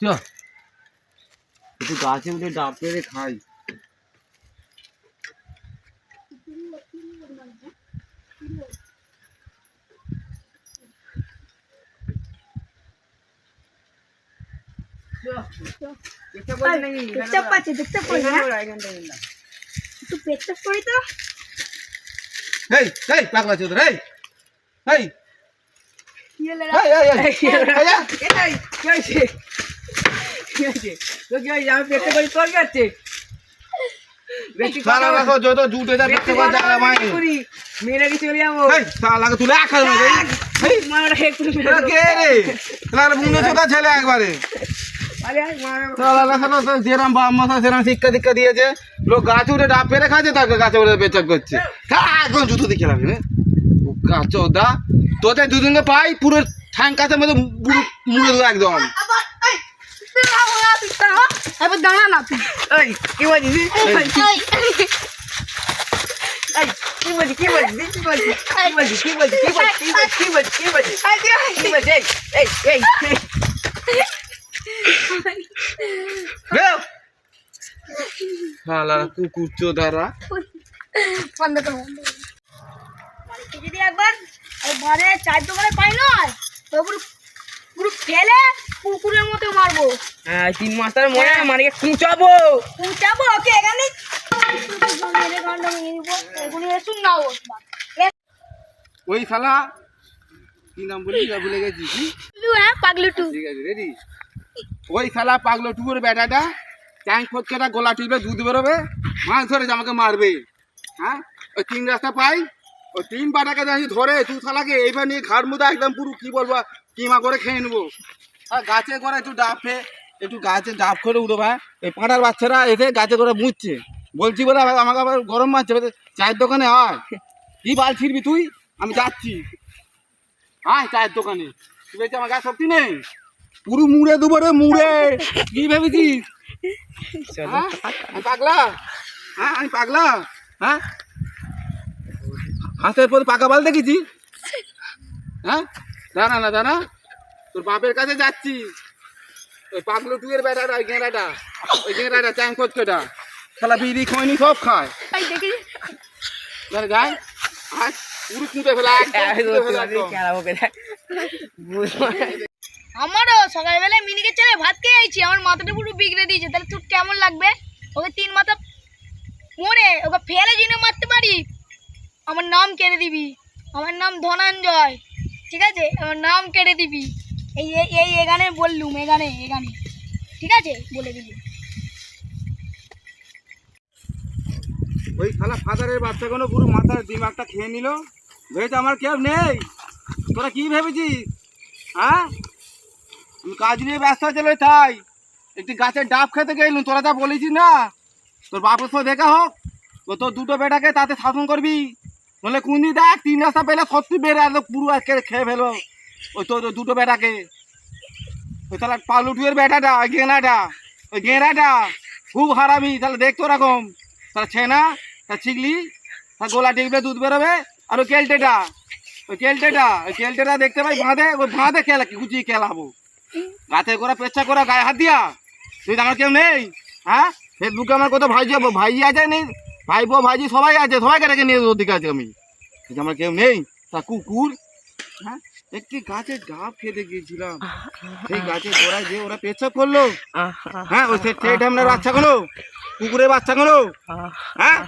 চ একটু গাছে উঠে ডাব পেরে খাই পেচ্ছাপ পাচ্ছে দেখতে পাই না একটু পেচ্ছাপ করি তো এই এই পাগলা চোদর এই এই কি হলো রে? এই এই এই এই, এই, শিক্ষা দীক্ষা দিয়েছে লোক গাছ উঠে ডাব পেরে খাচ্ছে তাকে গাছে উঠে বেচাক করছে একদম জুতো দেখে লাগবে গাছ তোদের দুদিনকে পাই পুরো ঠ্যাং কাছে মধ্যে একদম কুকুর চোদারা একবার ঘরে চার দোকানে পাই নয় তো পুরো ফেলে কুকুরের মতো মারবো। হ্যাঁ তিন মাসের মনে মানে কুচাবো উঠাবো ওকে এখানে। মেরে ওই শালা কি নাম বলি যা ভুলে গেছি। কি? হ্যাঁ পাগলু টু ঠিক আছে রেডি ওই শালা পাগলো টুকুর বেটাটা ট্যাঙ্ক ফটকেটা গোলা টিপে দুধ বেরোবে মাছ ধরে যে আমাকে মারবে। হ্যাঁ? ওই তিন রাস্তা পাই ওই তিন পাটাকে দেখি ধরে তু শালাকে এইবার নিয়ে ঘাট মুদা একদম পুরো কি বলব কিমা করে খেয়ে নেব? আর গাছে করে একটু ডাব ফে একটু গাছে ডাব করে উঠো ভাই। এই পাঁটার বাচ্চারা এসে গাছে করে মুছছে। বলছি বলে আমাকে আবার গরম মারছে। চায়ের দোকানে আয়। কি বাল ছিড়বি তুই? আমি যাচ্ছি। আয় চায়ের দোকানে। তুই বলছি আমার গাছ শক্তি নেই? পুরো মুড়ে দেবো রে মুড়ে। কি ভেবেছিস? হ্যাঁ? পাগলা? হ্যাঁ? আমি পাগলা? হ্যাঁ? হাতের পর পাকা বাল দেখেছি? হ্যাঁ? দাঁড়া না দাঁড়া। তোর বাপের কাছে যাচ্ছি। ওই পাগলো টুয়ের বেটাটা ওই গেঁড়াটা ওই গেঁড়াটা চ্যাং ফচকেটা খেলা বিড়ি খয়নি সব খায়। গায় আর পুরো কুঁটে ফেলা। খেলাবো কে আমারও সকালবেলায় মিনিকে ছেলে ভাত খেয়ে আইছি আমার মাথাটা পুরো বিগড়ে দিয়েছে। তাহলে তোর কেমন লাগবে? ওকে তিন মাথা মরে ওকে ফেলে জিনে মারতে পারি আমার নাম কেড়ে দিবি। আমার নাম ধনঞ্জয়। ঠিক আছে? আমার নাম কেড়ে দিবি। এই, এই- এখানে বললুম, এখানে এখানে। ঠিক আছে? বলে দিবি। ওই শালা ফাদারের বাচ্চাগুলো পুরো মাথার দিমাগটা খেয়ে নিল? ভেবেছে আমার কেউ নেই? তোরা কি ভেবেছিস? হ্যাঁ? আমি কাজ নিয়ে ব্যস্ত চলে তাই। একটি গাছের ডাব খেতে গেলুম, তোরা যা বলেছিস না। তোর বাপের সাথে দেখা হোক। তো তোর দুটো বেটাকে তাতে শাসন করবি। নলে কুন্দি দেখ, তিন রাস্তা পেলে সত্যি বেড়ে আসলো পুরো আজকে খেয়ে ফেলো ওই তোর দুটো বেটাকে। ওই তাহলে পালুটুয়ের বেটাটা, ওই গেঁড়াটা ওই গেঁড়াটা খুব হারামি, তাহলে দেখতো ওরকম। তাহলে ছেনা তা ছিগলি তা গোলা টিকবে দুধ বেরোবে, আর ওই কেলটেটা ওই কেলটেটা ওই কেলটেটা দেখতে পাই বাঁধে, ওই বাঁধে খেলা কুচি খেলাবো। গাতে করে পেচ্ছা করে গায়ে হাত দিয়া। তুই আমার কেউ নেই হ্যাঁ? ফেসবুকে আমার কত ভাই ভাই আছে নেই ভাই বউ ভাইজি সবাই আছে, সবাইকে রেখে নিয়ে ওদিকে আছে আমি। আমার কেউ নেই, তা কুকুর? হ্যাঁ? একটি গাছের ডাব খেতে গিয়েছিলাম। সেই গাছের গোড়ায় যে ওরা পেচ্ছাপ করল। হ্যাঁ ওই সেই ঠেমনার বাচ্চাগুলো কুকুরের বাচ্চাগুলো হ্যাঁ?